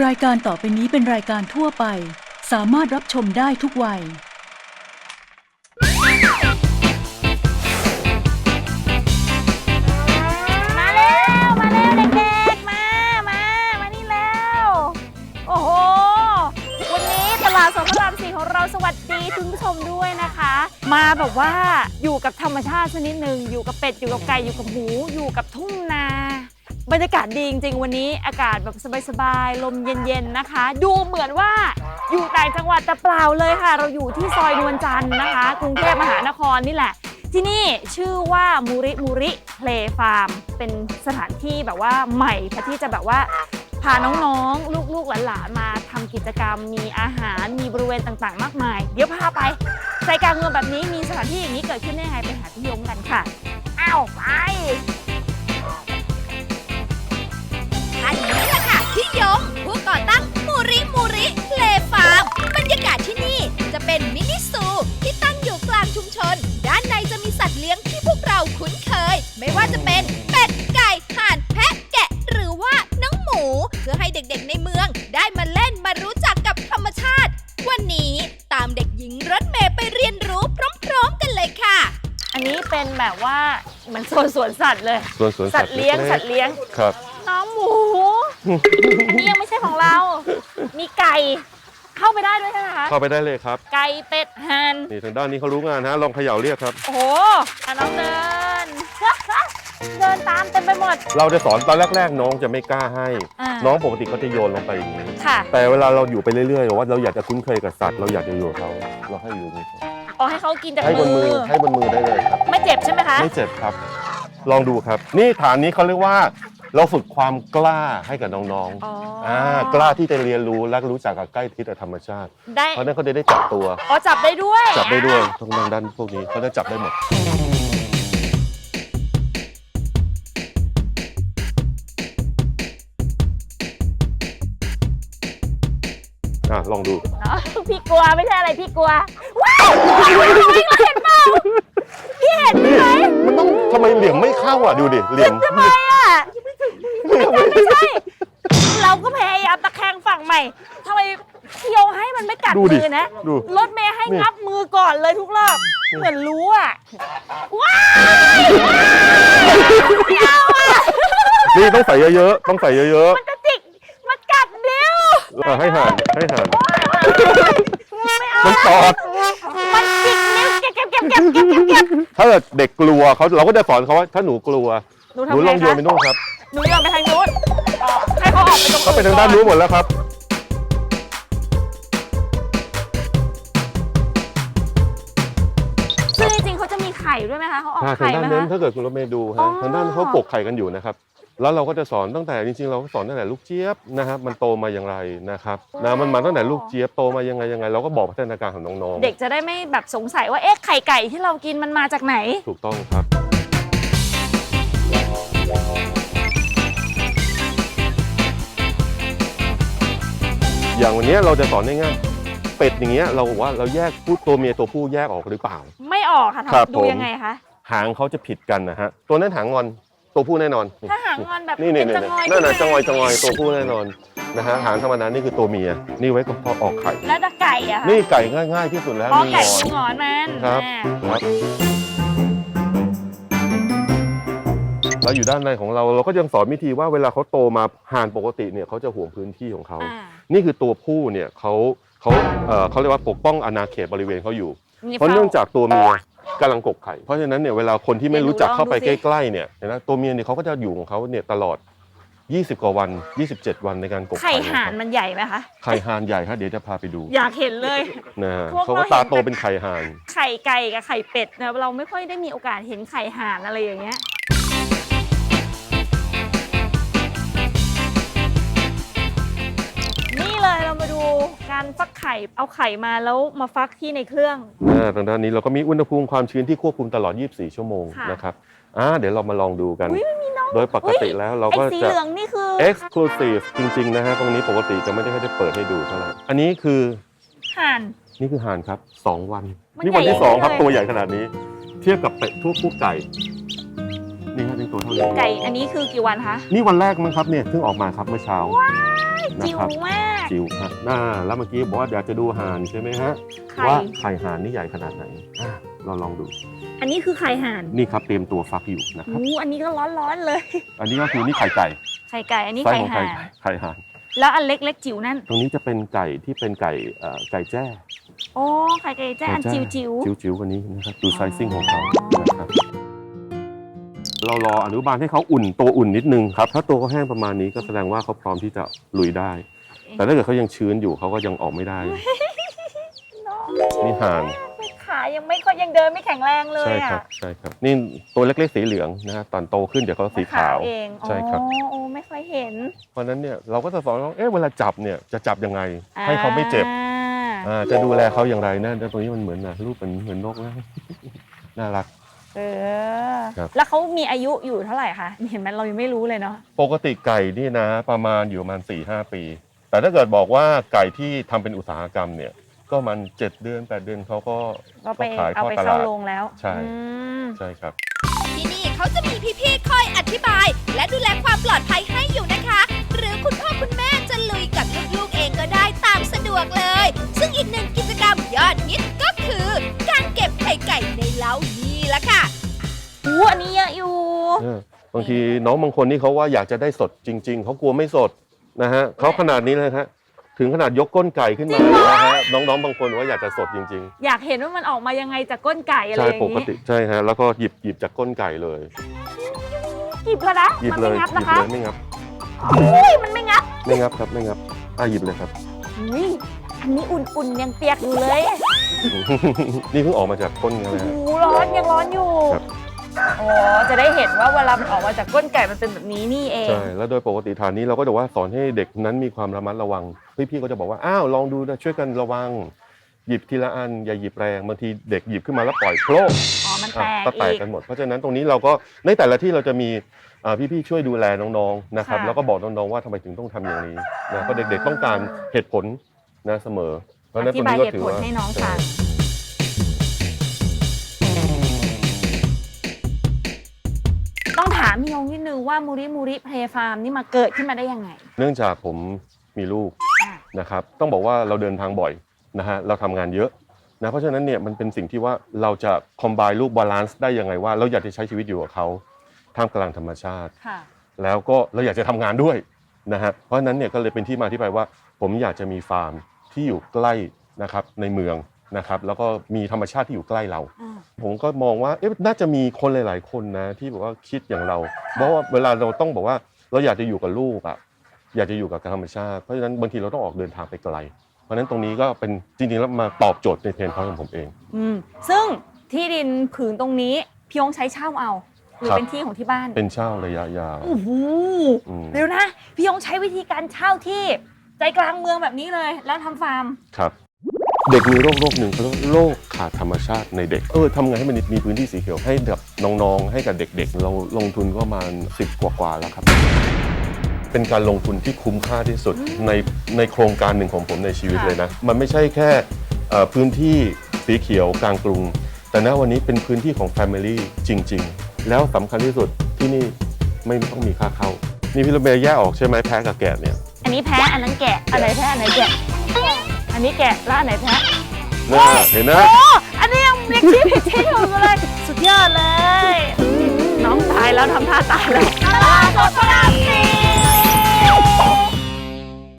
รายการต่อไปนี้เป็นรายการทั่วไป สามารถรับชมได้ทุกวัย มาแล้วมาแล้วเด็กๆ มา มา มานี่แล้ว โอ้โห วันนี้ตลาดสดพระรามสี่ของเราสวัสดีคุณผู้ชมด้วยนะคะ มาแบบว่าอยู่กับธรรมชาติสักนิดหนึ่งอยู่กับเป็ด อยู่กับไก่ อยู่กับหมู อยู่กับทุ่งนา บรรยากาศดีจริงๆ วันนี้อากาศแบบสบายๆ ลมเย็นๆ นะคะ ดูเหมือนว่าอยู่ต่างจังหวัดแต่เปล่าเลยค่ะ เราอยู่ที่ซอยนวลจันทร์นะคะ กรุงเทพมหานครนี่แหละ ที่นี่ชื่อว่ามูริมูริเพลฟาร์มเป็นสถานที่แบบว่าใหม่ค่ะที่จะแบบว่าพาน้องๆ ลูกๆ หลานๆ มาทำกิจกรรม มีอาหาร มีบริเวณต่างๆ มากมาย เดี๋ยวพาไปใจกลางเมืองแบบนี้มีสถานที่อย่างนี้เกิดขึ้นได้ยังไงไปหาพี่ยงกันค่ะ อ้าวไป อันนี้แหละค่ะพี่ยงผู้ก่อตั้งมูริมูริเพลฟาร์มบรรยากาศที่นี่จะเป็นมินิซูที่ตั้งอยู่กลางชุมชน ด้านในจะมีสัตว์เลี้ยงที่พวกเราคุ้นเคย ไม่ว่าจะเป็นเป็ดไก่ห่านแพะแกะ หรือว่าน้องหมู เพื่อให้เด็กๆในเมืองได้มาเล่นมารู้จักกับธรรมชาติ วันนี้ตามเด็กหญิงรถเมย์ไปเรียนรู้พร้อมๆกันเลยค่ะ อันนี้เป็นแบบว่าเหมือนโซนสวนสัตว์เลย ส่วนสวนสัสัตตว์ว์เลี้ยงกๆสัตว์เลี้ยง ครับน้อง หมู อันนี้ยังไม่ใช่ของเรา มีไก่ เข้าไปได้ด้วยใช่ไหมคะ เข้าไปได้เลยครับ ไก่เป็ดห่านนี่ทางด้านนี้เขารู้งานฮะลองเขย่าเรียกครับ โอ้โหอะน้องเดิน เดินตามเต็มไปหมด เราจะสอนตอนแรกๆ น้องจะไม่กล้าให้ อ่า น้องปกติเขาจะโยนลงไปอย่างนี้ ค่ะ แต่เวลาเราอยู่ไปเรื่อยๆหรือว่าเราอยากจะคุ้นเคยกับสัตว์เราอยากจะอยู่กับเขาเราให้อยู่นี่อ๋อให้เขากินจากให้บนมืมืออ ให้บนมือได้เลยครับ ไม่เจ็บใช่ไหมคะ ไม่เจ็บครับ ลองดูครับ นี่ฐานนี้เขาเรียกว่า เราฝึกความกล้าให้กับน้องอ๋อๆอ่อ่ากล้าที่จะเรียนรู้และรู้จักกับใกล้ชิดกับธรรมชาติ ได้เพราะฉะนั้นเขาจะได้จับตัว อ๋อจับได้ด้วยจับได้ด้วยอะทางด้านพวกนี้เขาจะจับได้หมด อะ ลองดู เนาะพี่กลัวไม่ใช่อะไรพี่กลัวว้าวเห็นเปล่าพี่เห็นไหมมันต้องทำไมเหลี่ยมไม่เข้าอะ ดูดิ เหลี่ยมทำไมอะ ไม่ใช่ เราก็พยายามตะแคงฝั่งใหม่ทำไมพี่โยงให้มันไม่กัดดูดิมือนะดู รถเมย์ให้นี่งับมือก่อนเลยทุกรอบเหมือนรู้อะว้ายนี่ต้องใส่เยอะๆ ต้องใส่เยอะมันจะจิกมันกัดนิ้วๆอะให้ห่านให้ห่านไม่เอามันตอด มันจิกนิ้วเก็บเก็บเก็บเก็บเก็บเก็บเก็บถ้าเกิดเด็กกลัวเขาเราก็จะสอนเขาว่าถ้าหนูกลัว หนูหนูทำไงลองโยนคะไปนู่นครับ หนูโยนไปทางนู้นอ๋อให้เขาออกไปตรงเขาไปทางด้านนู้นหมดแล้วครับ ซึ่งจริงๆเขาจะมีไข่ด้วยไหมคะเขาออกทางไข่ด้านไหมนั้นคะถ้าเกิดคุณรถเมย์ดูอ๋อ ฮะทางด้านเขากกไข่กันอยู่นะครับ แล้วเราก็จะสอนตั้งแต่จริงๆ เราก็สอนตั้งแต่ลูกเจี๊ยบนะครับมันโตมาอย่างไรนะครับนะมันมาตั้งแต่ลูกเจี๊ยบโตมายังไงยังไงเราก็บอกพัฒนาการของน้องเด็กจะได้ไม่แบบสงสัยว่าเอ๊ะไข่ไก่ที่เรากินมันมาจากไหน ๆ ถูกต้องครับ อย่างวันเนี้ยเราจะสอนง่ายๆเป็ดอย่างเงี้ยเราบอกว่าเราแยกผู้ตัวเมียตัวผู้แยกออกหรือเปล่า ไม่ออกค่ะครับทำดูผม ยังไงคะ หางเขาจะผิดกันนะฮะตัวนั้นหางงอนตัวผู้แน่นอน ถ้าหางงอนแบบนี่นี่เป็นี่จะงอยนั่นน่ะขึ้จะมางอยจะงอยตัวผู้แน่นอนนะฮะหางธรรมดานี่คือตัวเมีย นี่ไว้ก็พอออกไข่ แล้วตะไก่อะค่ะนี่ไก่ง่ายๆที่สุดแล้วอ๋อมีไก่งอนมีหงอนมันครับอ่าครับแล้วอยู่ด้านในของเราเราก็ยังสอนวิธีว่าเวลาเขาโตมาห่านปกติเนี่ยเขาจะห่วงพื้นที่ของเขา อ่า นี่คือตัวผู้เนี่ยเขาเขาเอ่อเขาเรียกว่าปกป้องอาณาเขตบริเวณเขาอยู่มีเพราะฝ้เนื่องจากตัวเมียกำลังกกไข่ เพราะฉะนั้นเนี่ยเวลาคนที่ไม่รู้จักเข้าไปเดี๋ยวหนูลองดูสิใกล้ๆเนี่ยเห็นไหมตัวเมียเนี่ยเขาก็จะอยู่ของเขาเนี่ยตลอด 20 กว่าวัน 27 วันในการกกไข่ไข่ห่านนะครับมันใหญ่ไหมคะ ไข่ห่านใหญ่ครับเดี๋ยวจะพาไปดูอยากเห็นเลย นะฮะพวกเขาก็เราเห็นตาโตเป็นไข่ห่าน ไข่ไก่กับไข่เป็ดนะเราไม่ค่อยได้มีโอกาสเห็นไข่ห่านอะไรอย่างเงี้ย การฟักไข่เอาไข่มาแล้วมาฟักที่ในเครื่อง อ่าทางด้านนี้เราก็มีอุณหภูมิความชื้นที่ควบคุมตลอด 24 ชั่วโมงค่ะ นะครับอ่าเดี๋ยวเรามาลองดูกัน อุ้ยมันมีน้องโดยปกติแล้วเราไอ้ก็สีจะ เหลืองนี่คือ exclusive จริงๆนะฮะตรงนี้ปกติจะไม่ได้ค่อยได้เปิดให้ดูเท่าไหร่อันนี้คือห่าน นี่คือห่านครับสองวัน มันนี่วันที่ ใหญ่สองครับเลย ตัวใหญ่ขนาดนี้ เทียบกับเป็ดทั่วคู่ไก่ นี่ฮะเป็นตัวเท่านี้ไก่อันนี้คือกี่วันคะนี่วันแรกมั้งครับเนี่ยเพิ่งออกมาครับเมื่อเช้าว้ายนะจิ๋วครับ มาก จิ๋วครับน่าแล้วเมื่อกี้บอกว่าอยากจะดูห่านใช่ไหมฮะไข่ ว่าไข่ห่านนี่ใหญ่ขนาดไหนอะเราลองดูอันนี้คือไข่ห่านนี่ครับเตรียมตัวฟักอยู่นะครับ อู้อันนี้ก็ร้อนๆเลย อันนี้ก็คือนี่ไข่ไก่ไข่ไก่ อันนี้ไส้ไข่ของห่าไข่นไข่ห่าน แล้วอันเล็กๆจิ๋วนั่น ตรงนี้จะเป็นไก่ที่เป็นไก่เอ่อไก่แจ้โอ้ ไข่ไก่แจ้อันไก่จิ๋วจิ๋จิ๋ววจิ๋วๆกว่านี้นะครับดูอ๋อไซซิ่งของเขานะครับเรารออนุบาลให้เขาอุ่นตัวอุ่นนิดนึงครับ ถ้าตัวเขาแห้งประมาณนี้ก็แสดงว่าเขาพร้อมที่จะลุยได้ แต่ถ้าเกิดเขายังชื้นอยู่เขาก็ยังออกไม่ได้ น้องนี่ห่านขายังไม่ค่อยยังเดินไม่แข็งแรงเลยใช่อะครับใช่ครับ นี่ตัวเล็กๆสีเหลืองนะฮะตอนโตขึ้นเดี๋ยวเขาสีขาว เองใช่ครับ อ๋อโอ้ไม่ค่อยเห็นเพราะฉะนั้นเนี่ยเราก็จะสอนว่าเอ๊ะเวลาจับเนี่ยจะจับยังไง ให้เขาไม่เจ็บอ่าอ่าจะดูแลเขาอย่างไรนะตรงนี้มันเหมือนนะรูปเหมือนเหมือนนกนะ น่ารัก เออ ครับ แล้วเขามีอายุอยู่เท่าไหร่คะเห็นไหมเรายังไม่รู้เลยเนาะปกติไก่นี่นะ ประมาณอยู่ประมาณ4ี่หปี แต่ถ้าเกิดบอกว่าไก่ที่ทำเป็นอุตสาหกรรมเนี่ย ก็มันเจ็ดเดือนแปดเดือนเขาก็ก็ไปขายเอาทอดไปตเข้าลาด โรงแล้วใช่ อืมใช่ครับ ที่นี่เขาจะมีพี่ๆคอยอธิบาย และดูแลความปลอดภัยให้อยู่นะคะ หรือคุณพ่อคุณแม่จะลุยกับลูกๆเองก็ได้ตามสะดวกเลย ซึ่งอีกหนึ่งกิจกรรมยอดฮิตก็คือ การเก็บไข่ไก่ในเล้านี่ละค่ะ อู้อันนี้เยอะอยู่ เออบางทีน้องบางคนนี่เขาว่าอยากจะได้สดจริง ๆ เขากลัวไม่สด นะฮะเขาขนาดนี้เลยฮะถึงขนาดยกก้นไก่ขึ้นมานะฮะน้องๆบางคนว่าอยากจะสดจริง อยากเห็นว่ามันออกมายังไงจากก้นไก่ๆ อะไรใช่อย่างปกนี้ติใช่ฮะแล้วก็หยิบหยิบจากก้นไก่เลย หยิบแล้วนะหยิบมันเลไม่ยงับหยินะบคะเลยไม่งับอุ้ยมันไม่งับไม่งับครับไม่งับอะหยิบเลยครับ อุ้ยอันนี้อุ่นๆยังเปียกอยู่เลยนี่เพิ่งออกมาจากก้นกันโอ้นะโหฮะร้อนยังร้อนอยู่ ครับ อ๋อจะได้เห็นว่าเวลามันออกมาจากก้นไก่มันเป็นแบบนี้นี่เอง ใช่แล้วโดยปกติฐานนี้เราก็จะว่าสอนให้เด็กนั้นมีความระมัดระวังพี่ๆก็จะบอกว่าอ้าวลองดูนะช่วยกันระวัง หยิบทีละอันอย่าหยิบแรงบางทีเด็กหยิบขึ้นมาแล้วปล่อยโครมอ๋อ มันแตอะกก็แตกอีก กันหมดเพราะฉะนั้นตรงนี้เราก็ในแต่ละที่เราจะมีอ่าพี่ๆช่วยดูแลน้องๆนะครับค่ะ แล้วก็บอกน้องๆว่าทำไมถึงต้องทำอย่างนี้นะเพราะเด็กๆต้องการเหตุผลนะเสมอเพราะฉะอนั้นตธิรงบายนี้ก็เหตุถือผลว่า ให้น้องฟังามพี่ยงนิดนึงว่ามูริมูริเพลฟาร์มนี่มาเกิดขึ้นมาได้ยังไง เนื่องจากผมมีลูกอะนะครับต้องบอกว่าเราเดินทางบ่อยนะฮะเราทำงานเยอะนะเพราะฉะนั้นเนี่ยมันเป็นสิ่งที่ว่าเราจะคอมไบลูกบาลานซ์ได้ยังไงว่า เราอยากจะใช้ชีวิตอยู่กับเขาท่ามกลางธรรมชาติค่ะแล้วก็เราอยากจะทำงานด้วยนะฮะเพราะฉะนั้นเนี่ยก็เลยเป็นที่มาที่ไปว่า ผมอยากจะมีฟาร์มที่อยู่ใกล้นะครับในเมือง นะครับแล้วก็มีธรรมชาติที่อยู่ใกล้เรา อ่า ผมก็มองว่าเอ๊ะน่าจะมีคนหลาย ๆ คนนะที่บอกว่าคิดอย่างเรา เพราะว่าเวลาเราต้องบอกว่าเราอยากจะอยู่กับลูกอะอยากจะอยู่กับธรรมชาติเพราะฉะนั้นบางทีเราต้องออกเดินทางไปไกล เพราะฉะนั้นตรงนี้ก็เป็นจริง ๆ แล้วมาตอบโจทย์ในเพนพอยของผมเอง อืมซึ่งที่ดินผืนตรงนี้พี่ยงใช้เช่าเอา หรือครับ เป็นที่ของที่บ้านเป็นเช่าระยะยาวโอ้โหอืมเดี๋ยวนะ พี่ยงใช้วิธีการเช่าที่ใจกลางเมืองแบบนี้เลย แล้วทำฟาร์ม ครับ เด็กมีโรคโรคหนึ่งเขาเรียกว่าโรคขาดธรรมชาติในเด็ก เออทำไงให้มันมีพื้นที่สีเขียวให้กับน้องๆ ให้กับเด็กๆ เราลงทุนก็ประมาณสิบกว่าๆแล้วครับ เป็นการลงทุนที่คุ้มค่าที่สุดในในโครงการหนึ่งของผมในชีวิตค่ะเลยนะ มันไม่ใช่แค่เอ่อพื้นที่สีเขียวกลางกรุง แต่ณวันนี้เป็นพื้นที่ของ Family จริง ๆ แล้วสำคัญที่สุดที่นี่ไม่ต้องมีค่าเข้า นี่พี่รถเมย์แยกออกใช่ไหมแพ้กับแกะเนี่ย อันนี้แพ้อันนั้นแกะอันไหนแพ้อันไหนแกะ อันนี้แกะแล้วอันไหนแพ้น่าเห็นนะโอ้อันนี้ยังเรียกชี้ผิดชี้ถูกอยู่เลย สุดยอดเลย น้องตายแล้วทำท่าตายแล้วตลาดสดพระรามสี่